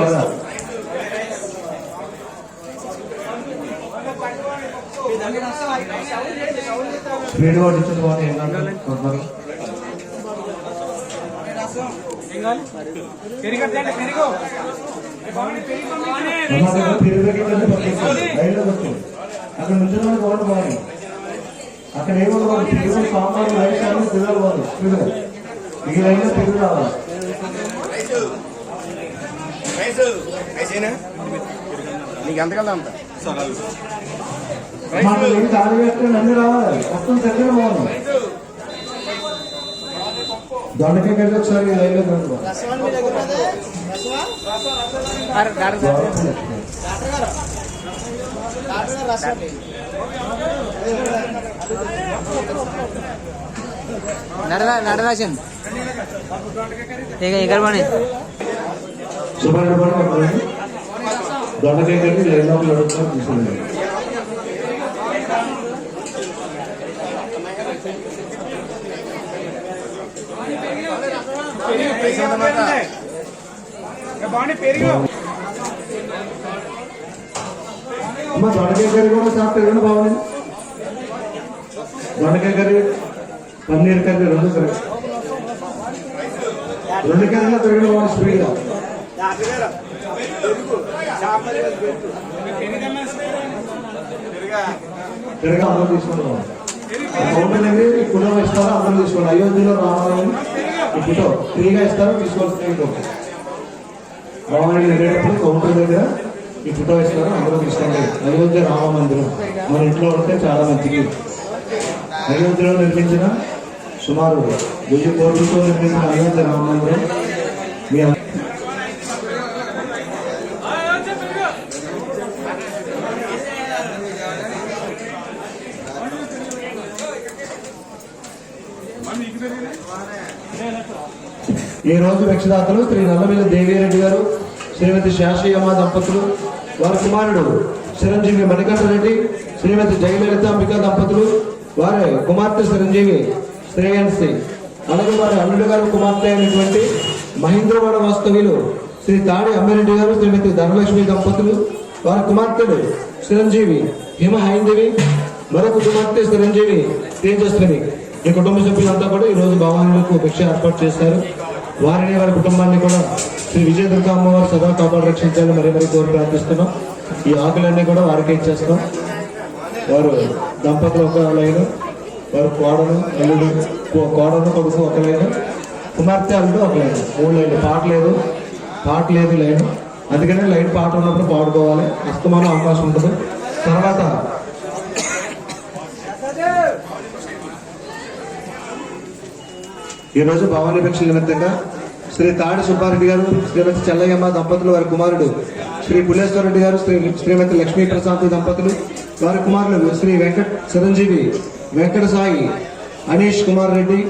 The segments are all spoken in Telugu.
పట్టించున్నాము స్పీడ్ పట్టించిన వాళ్ళు ఏంటంటే అక్కడ నుంచున్న వాళ్ళు బాగుంది. బాగుంది అక్కడ ఏమో పెరుగు సాంబార్ రైస్ అన్ని తిరగాలి వాళ్ళు స్పీడ్గా ఈ లైన్లో రావాలి నీకు ఎంతకల్లా అంత మాకు ఏం దాడి పెట్టుకుని అన్ని రావాలి మొత్తం దగ్గర పోవాలి దొండకాయ కలిసి ఒకసారి లైన్లో రండి నడరాజన్ ఇక ఇక్కడ పని సుమారు దొండకాయ కలిసి లైన్లో నడుపుతాం తీసుకున్నాం అమ్మ దొండకాయ కర్రీ కూడా చాలా తిరగండి బాగుంది దొండకాయ కర్రీ పన్నీర్ కర్రీ రెండు కర్రీ రెండు కర్రీలో తిరగడం బాగుంది స్పీడ్గా. తిరగా. అందరూ తీసుకుంటాం కౌంటర్ అనేది కులం ఇస్తారో అందరూ తీసుకోండి. అయోధ్యలో రామాలయం ఈ ఫోటో ఫ్రీగా ఇస్తారో తీసుకోవాల్సిన రామాలయం వెళ్ళేటప్పుడు కౌంటర్ దగ్గర ఈ ఫోటో ఇస్తారో అందరూ తీసుకోండి. అయోధ్య రామ మందిరం. మన ఇంట్లో ఉంటే చాలా మంచిది. అయోధ్యలో నిర్మించిన సుమారు వెయ్యి కోట్లతో నిర్మించిన అయోధ్య రామ మందిరం మీ ఈ రోజు రక్షదాతలు శ్రీ నల్లమిల్లి దేవిరెడ్డి గారు శ్రీమతి శాషయ్యమ్మ దంపతులు వారి కుమారుడు చిరంజీవి మణికంఠ రెడ్డి శ్రీమతి జయలలితాంబిక దంపతులు వారి కుమార్తె చిరంజీవి శ్రేయన్సి. అలాగే వారి అల్లుడు గారు కుమార్తె అయినటువంటి మహేంద్రవాడ వాస్తవ్యులు శ్రీ తాడి అమ్మిరెడ్డి గారు శ్రీమతి ధనలక్ష్మి దంపతులు వారి కుమార్తెలు చిరంజీవి హిమ హైందవి మరొక కుమార్తె చిరంజీవి తేజస్విని. ఈ కుటుంబ సభ్యులంతా కూడా ఈ రోజు భవానులకు భిక్ష ఏర్పాటు చేశారు. వారిని వారి కుటుంబాన్ని కూడా శ్రీ విజయ దుర్గా అమ్మవారు సదా కాపాడు రక్షించాలని మరీ మరీ కోరి ప్రార్థిస్తున్నాం. ఈ ఆకులన్నీ కూడా వారికి ఇచ్చేస్తాం వారు దంపతులు ఒక లైన్ వారు కోడలు అల్లుడు కో- కోడలు కొడుకు ఒక లైన్ కుమార్తె అల్లుడు ఒక లైన్ మూడు లైన్ పాట లేదు పాట లేదు లైన్. అందుకనే లైన్ పాట ఉన్నప్పుడు పాడుకోవాలి. అస్తమానం అవకాశం ఉంటుంది. తర్వాత ఈ రోజు భవాని భిక్ష నిమిత్తంగా శ్రీ తాడి సుబ్బారెడ్డి గారు శ్రీమతి చెల్లయ్యమ్మ దంపతులు వారి కుమారుడు శ్రీ పులేశ్వరరెడ్డి గారు శ్రీ శ్రీమతి లక్ష్మీ ప్రశాంత్ దంపతులు వారి కుమారులు శ్రీ వెంకట చిరంజీవి వెంకట సాయి అనీష్ కుమార్ రెడ్డి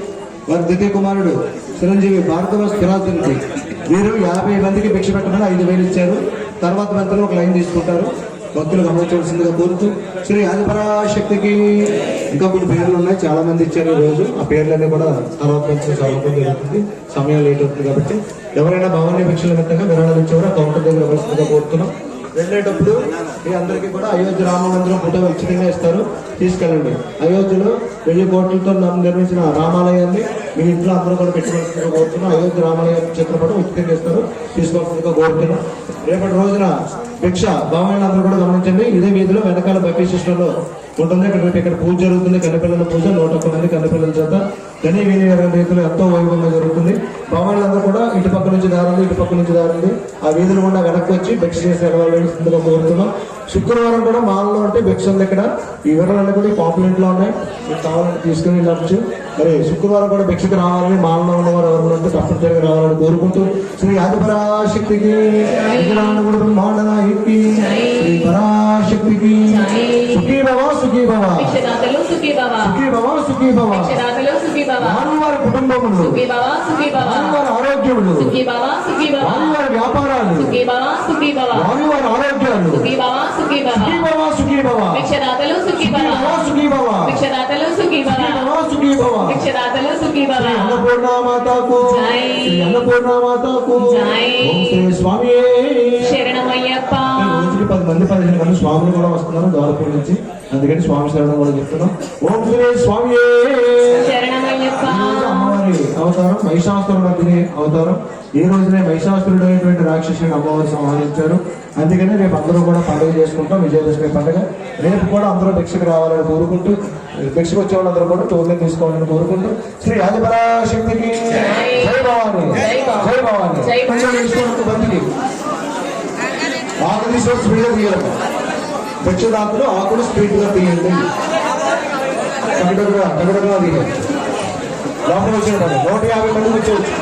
వారి ద్వితీయ కుమారుడు చిరంజీవి భార్గవ స్థిరాజ్ రెడ్డి. వీరు యాభై మందికి భిక్ష పెట్టమని ఐదు వేలు ఇచ్చారు. తర్వాత వెంటనే ఒక లైన్ తీసుకుంటారు. భక్తులు గమనించవలసిందిగా కోరుతూ శ్రీ ఆదిపరాశక్తికి ఇంకా కొన్ని పేర్లు ఉన్నాయి. చాలా మంది ఇచ్చారు రోజు. ఆ పేర్లన్నీ కూడా తర్వాత నుంచి చదవడం జరుగుతుంది. సమయం లేట్ అవుతుంది కాబట్టి ఎవరైనా భవానీ భిక్షల నిమిత్తంగా విరాళాలు ఇచ్చేవారు. కౌంటర్ దగ్గర వలసిందిగా కోరుతున్నాం వెళ్ళేటప్పుడు మీ అందరికీ కూడా అయోధ్య రామ మందిరం ఫోటో ఉచితంగా ఇస్తారు. తీసుకెళ్ళండి. అయోధ్యలో వెయ్యి కోట్లతో నమ్మ- నిర్మించిన రామాలయాన్ని మీ ఇంట్లో అందరూ కూడా పెట్టుకోవాల్సిందిగా కోరుతున్నాం. అయోధ్య రామాలయం చిత్రపటం ఉచితంగా ఇస్తారు. తీసుకోవాల్సిందిగా కోరుతున్నాం. రేపటి రోజున భిక్ష భావన అందరూ కూడా గమనించండి. ఇదే వీధిలో వెనకాల బఫీ సిస్టంలో ఉంటుంది ఇక్కడ ఇక్కడ పూజ జరుగుతుంది కన్నపిల్లల పూజ నూట ఒక్క మంది కన్నపిల్లల చేత. గని వీని రీతిలో ఎంతో వైభవంగా జరుగుతుంది. భవనాలందరూ కూడా ఇటు పక్క నుంచి దారుంది ఇటు పక్క నుంచి దారుంది ఆ వీధులు కూడా వెనక్కి వచ్చి భిక్ష చేసి వెళ్ళవలసిందిగా కోరుతున్నాం. శుక్రవారం కూడా మాల్లో ఉంటే భిక్ష ఉంది ఇక్కడ. ఈ వివరాలన్నీ కూడా పాపులెంట్లో ఉన్నాయి. మీకు కావాలంటే తీసుకుని వెళ్ళచ్చు. మరి శుక్రవారం కూడా భిక్షకు రావాలని మాల్లో ఉన్నవారు ఎవరు ఉంటే తప్పనిసరిగా రావాలని కోరుకుంటూ శ్రీ ఆదిపరాశక్తికి బ్రహ్మాండనాయకి శ్రీ పరాశక్తికి. సుఖీ భవ సుఖీ భవ సుఖీ భవ సుఖీ భవ వారి కుటుంబములు. వారి ఆరోగ్యములు. వారి వ్యాపారాలు. వారి వారి ఆరోగ్యాలు. సుఖీ భవ సుఖీ భవ సుఖీ భవ భిక్షదాతలు సుఖీ భవ సుఖీ భవ భిక్షదాతలు సుఖీ భవ సుఖీ భవ సుఖీ భవ భిక్షదాతలు సుఖీ భవ శ్రీ అన్నపూర్ణ మాతకు జై. శ్రీ అన్నపూర్ణ మాతకు జై. ఓం శ్రీ స్వామి శరణమయ్యప్ప. రోజుకి పది మంది పదిహేను మంది స్వాములు కూడా వస్తున్నారు ద్వారపూర్ నుంచి. అందుకని స్వామి శరణం కూడా చెప్తున్నాం. ఓం శ్రీ స్వామి అమ్మవారి అవతారం మహిషాసురుడి అవతారం. ఈ రోజునే మహిషాసురుడు అయినటువంటి రాక్షసుని అమ్మవారు సంహరించారు. అందుకని రేపు అందరూ కూడా పండుగ చేసుకుంటాం విజయదశమి పండుగ. రేపు కూడా అందరూ భిక్షకు రావాలని కోరుకుంటూ భిక్షకు వచ్చే వాళ్ళందరూ కూడా టోకెన్ తీసుకోవాలని కోరుకుంటూ శ్రీ ఆదిపరాశక్తికి జై భవాని. జై భవాని. బంతికి ఆకు తీసుకొని స్పీడ్ తీయాలి భిక్షదాతులు ఆకులు స్పీడ్గా తీయండి. తగ్గడుగా తగ్గడుగా తీయాలి లోపల వచ్చిన నూట యాభై మంది వచ్చేవచ్చు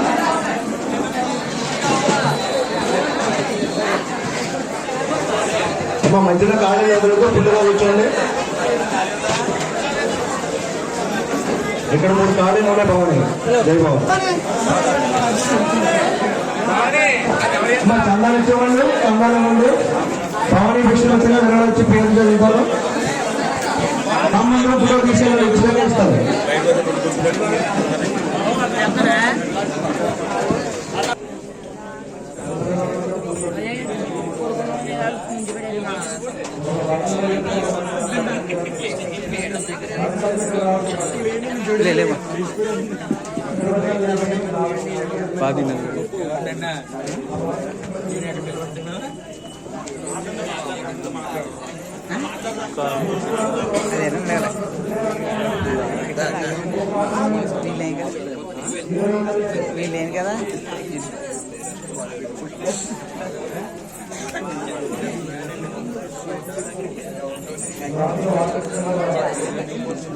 అమ్మ మధ్యలో ఖాళీ ఫుల్గా కూర్చోండి ఇక్కడ మూడు ఖాళీలు ఉన్నాయి భవాని. జై భవన్. అమ్మ చందాలు ఇచ్చేవాళ్ళు చందాలు ఉంది భవని విష్ణువచ్చిగా వినవచ్చు పేరు చదువుతారు తమ్ముళ్ళు ఫోటో తీసేవాళ్ళు ఉచితంగా ఇస్తారు లే లేమా పాది వీళ్ళేం కదా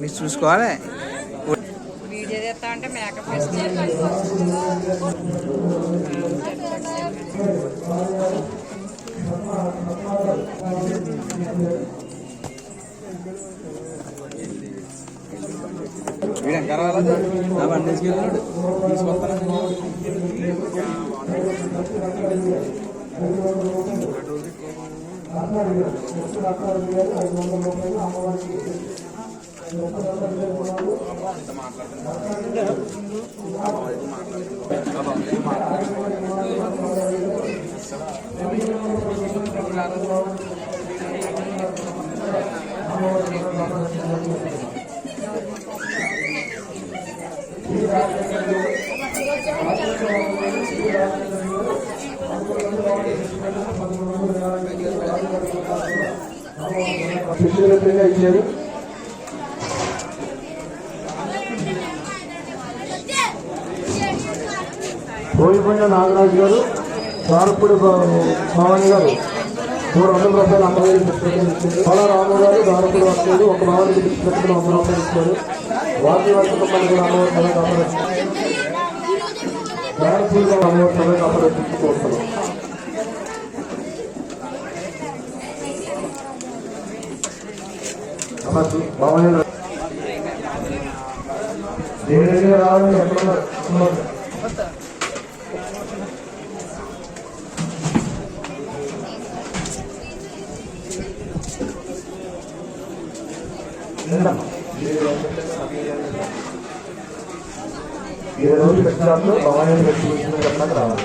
మీరు చూసుకోవాలి? వీడియో చేస్తా అంటే మేకప్ వేస్తే ఆ బండి తీసుకెళ్ళాడు అందరూ ఎత్తు లక్షల వేలు ఐదు వందల రూపాయలు అమ్మవారికి ఈ రాష్ట్రంలో శిష్యులుగా ఇచ్చారు. బోయిపండ నాగరాజు గారు దారపూడి భవాని గారు మూడు వందల రూపాయలు అమ్మగారి పలా రాము గారు దారపూడి వస్తుంది ఒక భవానికి పుస్తకం వంద రూపాయలు ఇచ్చారు వాటి వర్షం కుటుంబాన్ని కూడా అమ్మవారి যার ভুল বা আমার সবাই কাপড়ে কিছু করতে হবে আমার বাবানের ধীরে ধীরে রাখুন আপনার Thank you. ఎక్కడ ఈ రోజు పెట్టినట్లు భవానీ వ్యక్తి చెప్పడానికి రావాలి.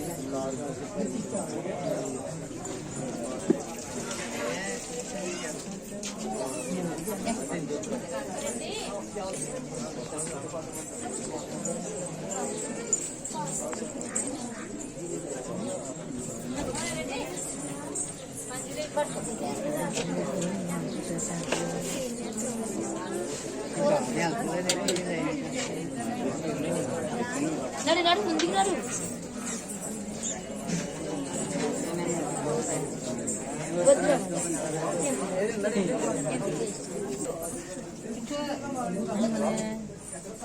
నడు నడు ముందుకు నడు.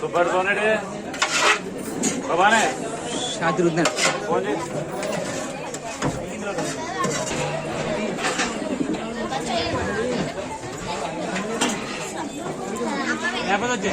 సూపర్ సోనడి బాబానే షాది రుద్దా లేకపోతే వచ్చే